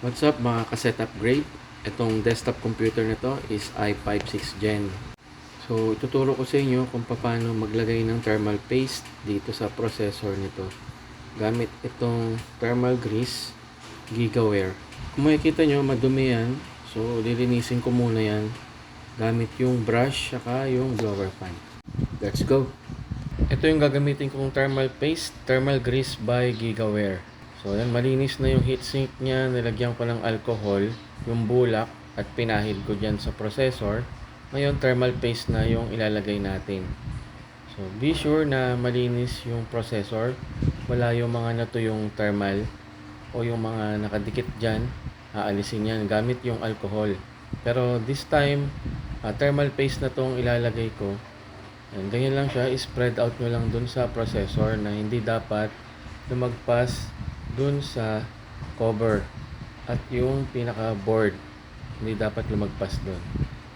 What's up mga ka-set upgrade? Itong desktop computer na to is i5 6 Gen. So, ituturo ko sa inyo kung paano maglagay ng thermal paste dito sa processor nito. Gamit itong thermal grease gigaware. Kung makikita nyo, madumi yan. So, lilinisin ko muna yan gamit yung brush saka yung blower fan. Let's go! Ito yung gagamitin kong thermal paste, thermal grease by Gigaware. So, yan, malinis na yung heatsink niya. Nilagyan ko ng alcohol, yung bulak, at pinahid ko dyan sa processor. Ngayon, thermal paste na yung ilalagay natin. So, be sure na malinis yung processor. Wala yung mga natuyong thermal o yung mga nakadikit dyan. Aalisin yan gamit yung alcohol. Pero this time, ah, thermal paste na tong ilalagay ko. Yan, ganyan lang siya. I-spread out nyo lang dun sa processor na hindi dapat lumagpas dun sa cover at yung pinaka board hindi dapat lumagpas dun.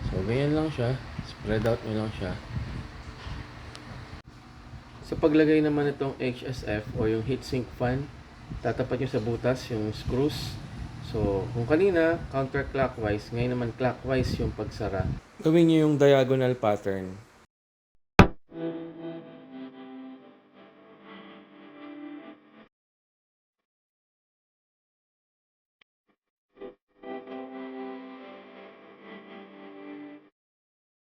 So ganyan lang siya. Spread out nyo lang siya. Sa paglagay naman itong HSF o yung heatsink fan tatapat nyo sa butas yung screws. So kung kanina counterclockwise ngayon naman clockwise yung pagsara. Gawin nyo yung diagonal pattern